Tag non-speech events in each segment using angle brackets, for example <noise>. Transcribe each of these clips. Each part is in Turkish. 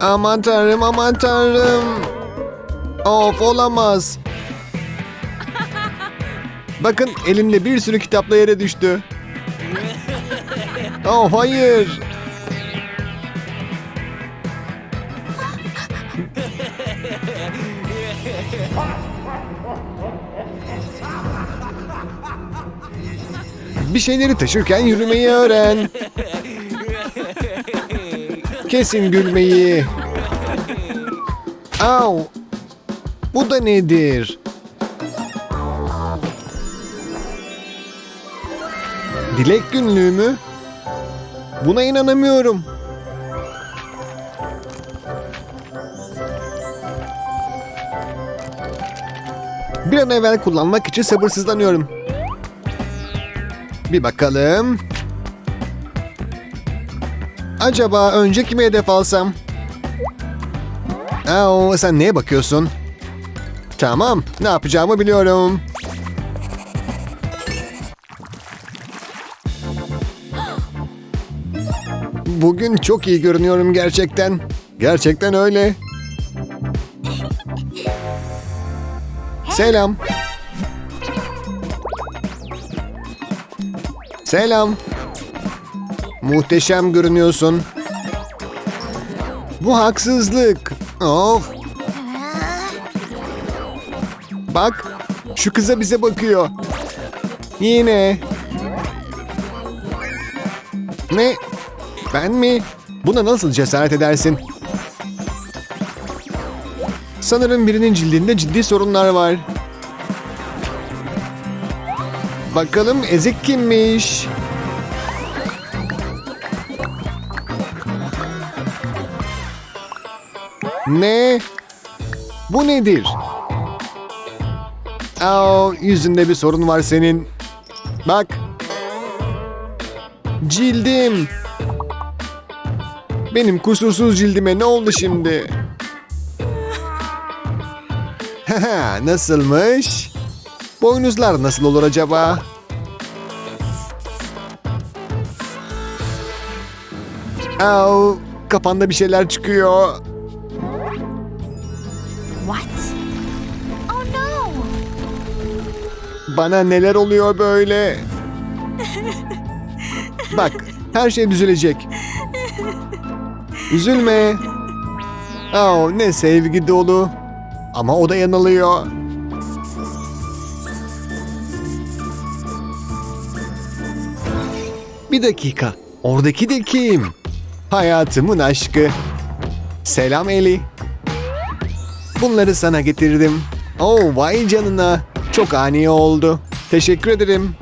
Aman tanrım aman tanrım. Of olamaz. Bakın elimde bir sürü kitapla yere düştü. Oh hayır. Bir şeyleri taşırken yürümeyi öğren. Kesin gülmeyi. Au. Bu da nedir? Dilek günlüğü mü? Buna inanamıyorum. Bir an evvel kullanmak için sabırsızlanıyorum. Bir bakalım. Acaba önce kime hedef alsam? Aa, sen neye bakıyorsun? Tamam, ne yapacağımı biliyorum. Bugün çok iyi görünüyorum gerçekten. Gerçekten öyle. Selam. Selam. Muhteşem görünüyorsun. Bu haksızlık. Of. Bak, şu kıza bize bakıyor. Yine. Ne? Ben mi? Buna nasıl cesaret edersin? Sanırım birinin cildinde ciddi sorunlar var. Bakalım ezik kimmiş? Ne? Bu nedir? Aa, yüzünde bir sorun var senin. Bak. Cildim. Benim kusursuz cildime ne oldu şimdi? <laughs> Nasılmış? Boynuzlar nasıl olur acaba? Au, kafanda bir şeyler çıkıyor. Bana neler oluyor böyle? Bak, her şey düzelecek. Üzülme. Aa, ne sevgi dolu. Ama o da yanılıyor. Bir dakika. Oradaki de kim? Hayatımın aşkı. Selam Eli. Bunları sana getirdim. Oh vay canına. Çok ani oldu. Teşekkür ederim.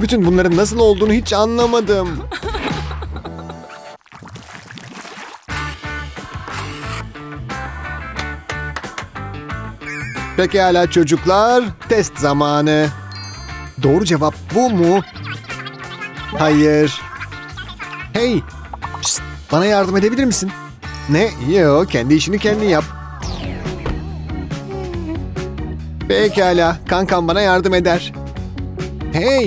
Bütün bunların nasıl olduğunu hiç anlamadım. Pekala çocuklar, test zamanı. Doğru cevap bu mu? Hayır. Hey, psst, bana yardım edebilir misin? Ne? Yo, kendi işini kendin yap. Pekala, kankam bana yardım eder. Hey,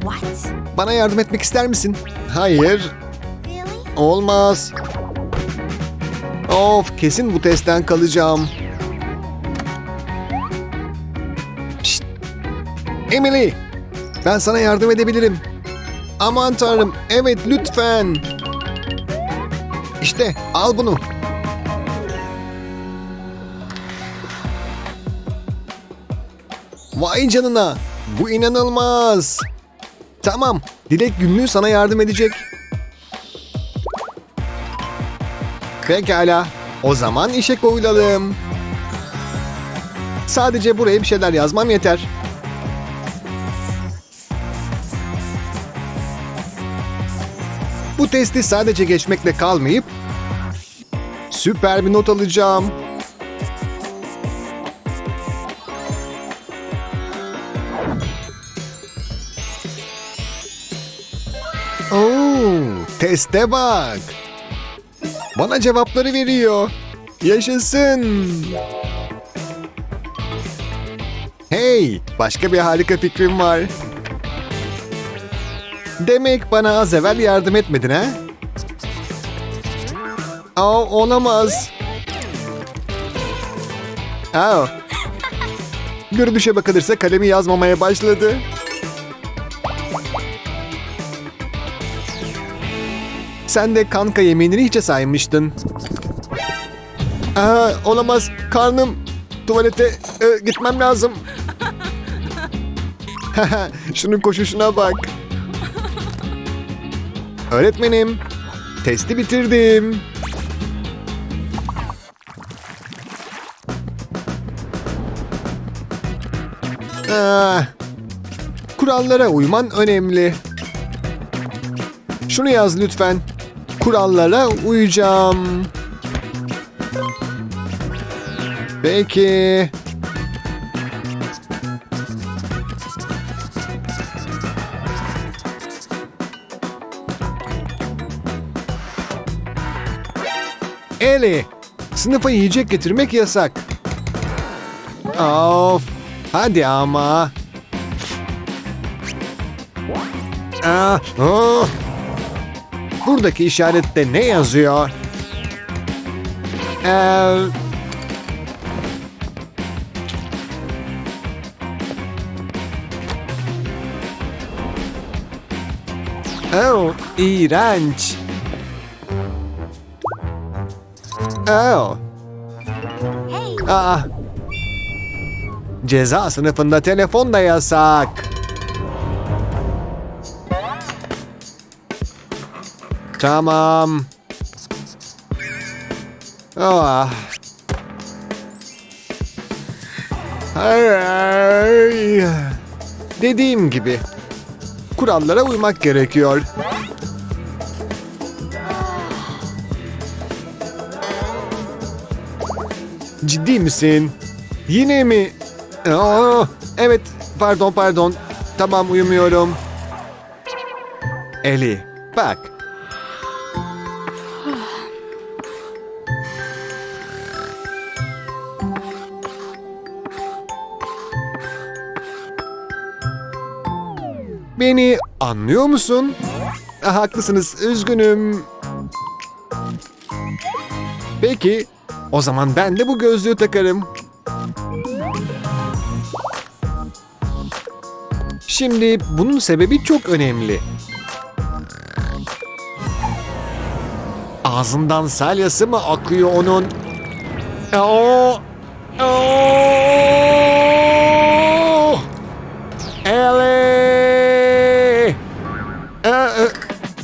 What? bana yardım etmek ister misin? Hayır, olmaz. Of, kesin bu testten kalacağım. Pişt. Emily, ben sana yardım edebilirim. Aman tanrım, evet lütfen. İşte, al bunu. Vay canına, bu inanılmaz. Tamam, Dilek günlüğü sana yardım edecek. Pekala. O zaman işe koyulalım. Sadece buraya bir şeyler yazmam yeter. Bu testi sadece geçmekle kalmayıp süper bir not alacağım. Teste bak. Bana cevapları veriyor. Yaşasın. Hey, başka bir harika fikrim var. Demek bana az evvel yardım etmedin ha? Aa, olamaz. Aa. Görünüşe bakılırsa kalemi yazmamaya başladı. Sen de kanka yeminini hiçe saymıştın. Aa, olamaz. Karnım. Tuvalete e, gitmem lazım. <laughs> Şunun koşuşuna bak. Öğretmenim, testi bitirdim. Ah, kurallara uyman önemli. Şunu yaz lütfen. Kurallara uyacağım. Peki. Eli, sınıfa yiyecek getirmek yasak. Of, hadi ama. Ah, oh. Buradaki işarette ne yazıyor? Ee, oh, iğrenç. Oh. Hey, Aa. Ceza sınıfında telefon da yasak. Tamam. Ah. Ay. Dediğim gibi kurallara uymak gerekiyor. Ciddi misin? Yine mi? Aa, evet, pardon pardon. Tamam uyumuyorum. Eli, bak. Beni anlıyor musun? Ah, haklısınız, üzgünüm. Peki, o zaman ben de bu gözlüğü takarım. Şimdi bunun sebebi çok önemli. Ağzından salyası mı akıyor onun? Oo! Oo!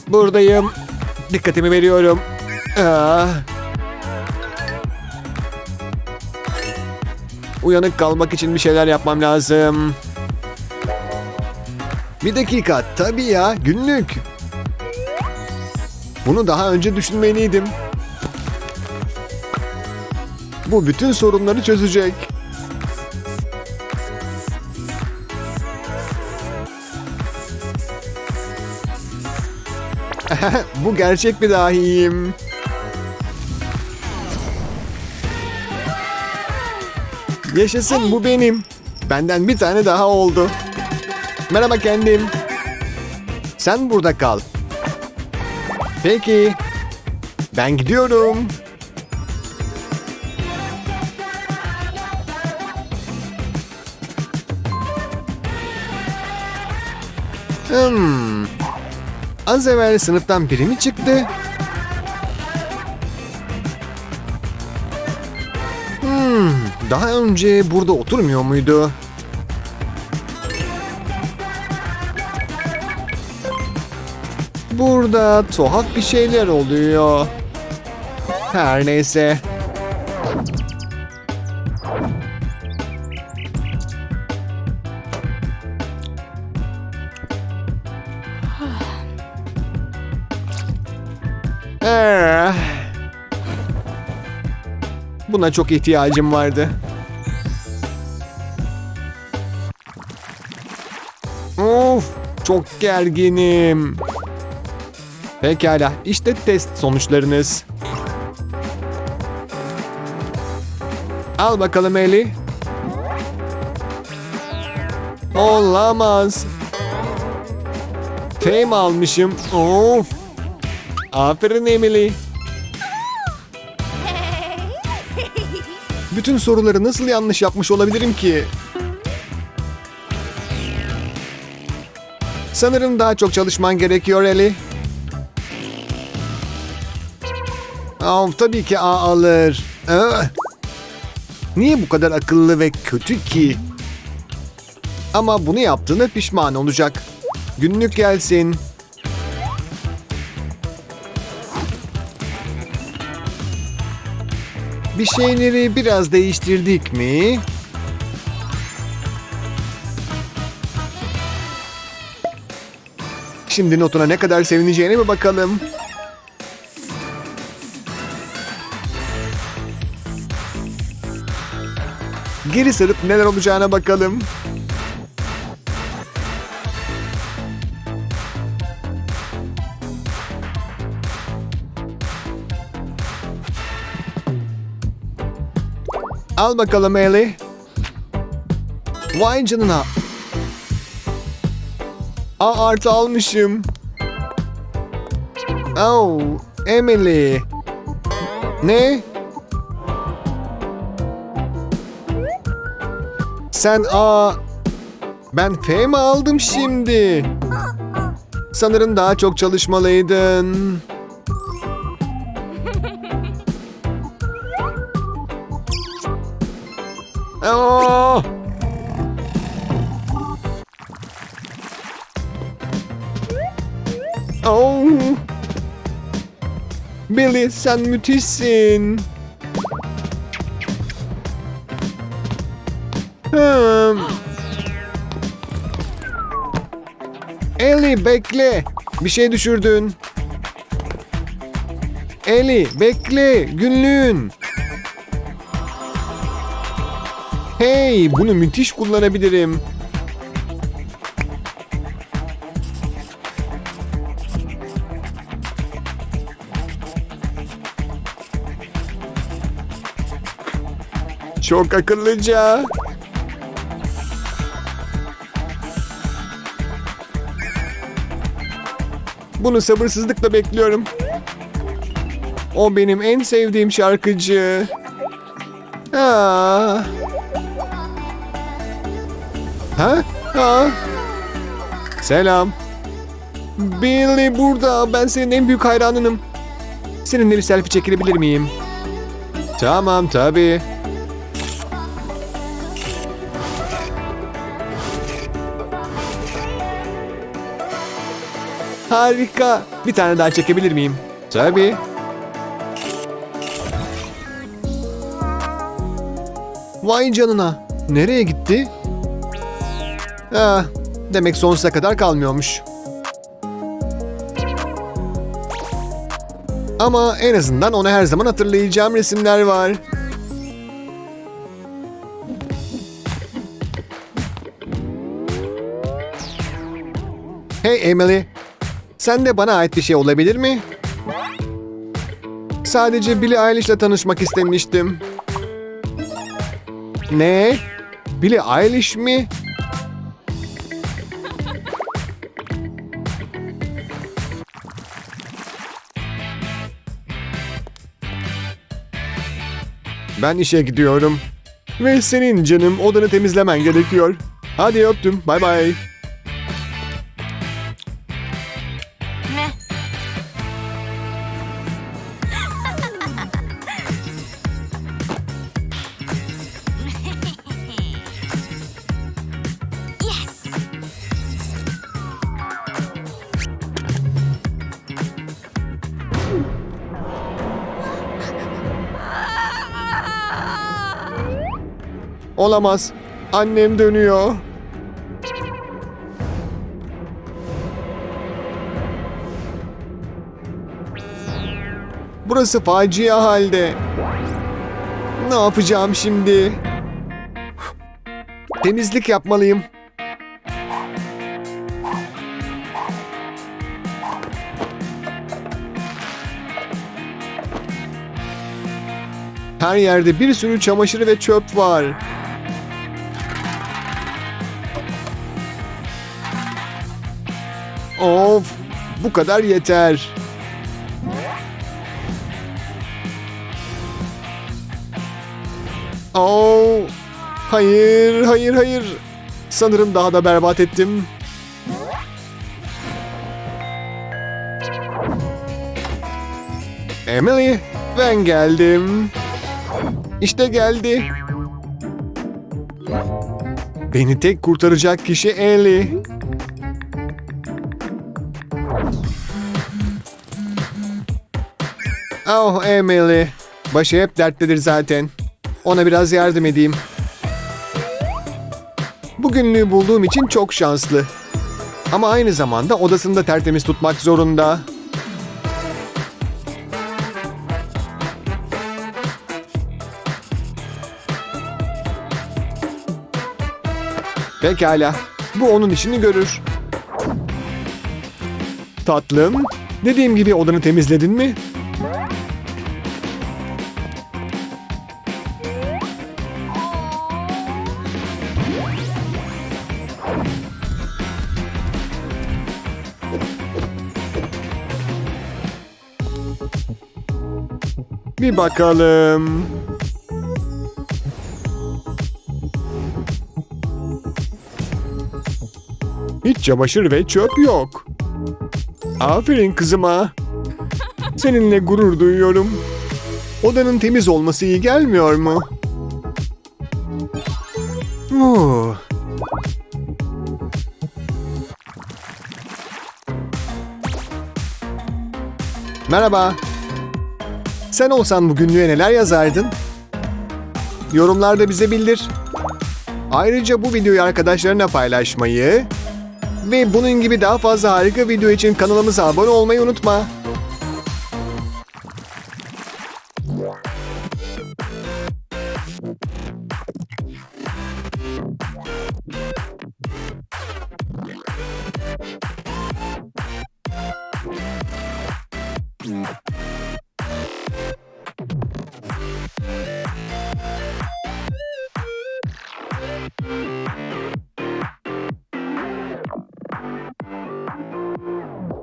Buradayım. Dikkatimi veriyorum. Aa. Uyanık kalmak için bir şeyler yapmam lazım. Bir dakika, tabii ya, günlük. Bunu daha önce düşünmeliydim. Bu bütün sorunları çözecek. Bu gerçek bir dahiyim. Yaşasın bu benim. Benden bir tane daha oldu. Merhaba kendim. Sen burada kal. Peki. Ben gidiyorum. Hmm. Az evvel sınıftan biri mi çıktı? Hmm. Daha önce burada oturmuyor muydu? Burada tuhaf bir şeyler oluyor. Her neyse. Buna çok ihtiyacım vardı. Of, çok gerginim. Pekala, işte test sonuçlarınız. Al bakalım Eli. Fame almışım. Of. Aferin Emily. Bütün soruları nasıl yanlış yapmış olabilirim ki? Sanırım daha çok çalışman gerekiyor Ellie. Aa, tabii ki A alır. Aa, niye bu kadar akıllı ve kötü ki? Ama bunu yaptığına pişman olacak. Günlük gelsin. Bir şeyleri biraz değiştirdik mi? Şimdi notuna ne kadar sevineceğine bir bakalım. Geri sarıp neler olacağına bakalım. Al bakalım Ellie. Vay canına. A artı almışım. Oh, Emily. Ne? Sen A... Ben F mi aldım şimdi? Sanırım daha çok çalışmalıydın. Billy sen müthişsin. Hmm. Ellie bekle. Bir şey düşürdün. Ellie bekle. Günlüğün. Hey bunu müthiş kullanabilirim. Çok akıllıca. Bunu sabırsızlıkla bekliyorum. O benim en sevdiğim şarkıcı. Aa. Ha? Ha? Selam. Billy burada. Ben senin en büyük hayranınım. Seninle bir selfie çekilebilir miyim? Tamam tabii. Harika. Bir tane daha çekebilir miyim? Tabii. Vay canına. Nereye gitti? Ah, demek sonsuza kadar kalmıyormuş. Ama en azından ona her zaman hatırlayacağım resimler var. Hey Emily, sen de bana ait bir şey olabilir mi? Sadece Billie Eilish'le tanışmak istemiştim. Ne? Billie Eilish mi? Ben işe gidiyorum. Ve senin canım odanı temizlemen gerekiyor. Hadi öptüm. Bay bay. Olamaz. Annem dönüyor. Burası facia halde. Ne yapacağım şimdi? Temizlik yapmalıyım. Her yerde bir sürü çamaşır ve çöp var. Of, bu kadar yeter. Oh, hayır, hayır, hayır. Sanırım daha da berbat ettim. Emily, ben geldim. İşte geldi. Beni tek kurtaracak kişi Ellie. Oh Emily. Başı hep dertlidir zaten. Ona biraz yardım edeyim. Bugünlüğü bulduğum için çok şanslı. Ama aynı zamanda odasını da tertemiz tutmak zorunda. Pekala. Bu onun işini görür. Tatlım, dediğim gibi odanı temizledin mi? Bakalım. Hiç çamaşır ve çöp yok. Aferin kızıma. Seninle gurur duyuyorum. Odanın temiz olması iyi gelmiyor mu? Oh. Merhaba. Sen olsan bugünlüğe neler yazardın? Yorumlarda bize bildir. Ayrıca bu videoyu arkadaşlarına paylaşmayı ve bunun gibi daha fazla harika video için kanalımıza abone olmayı unutma.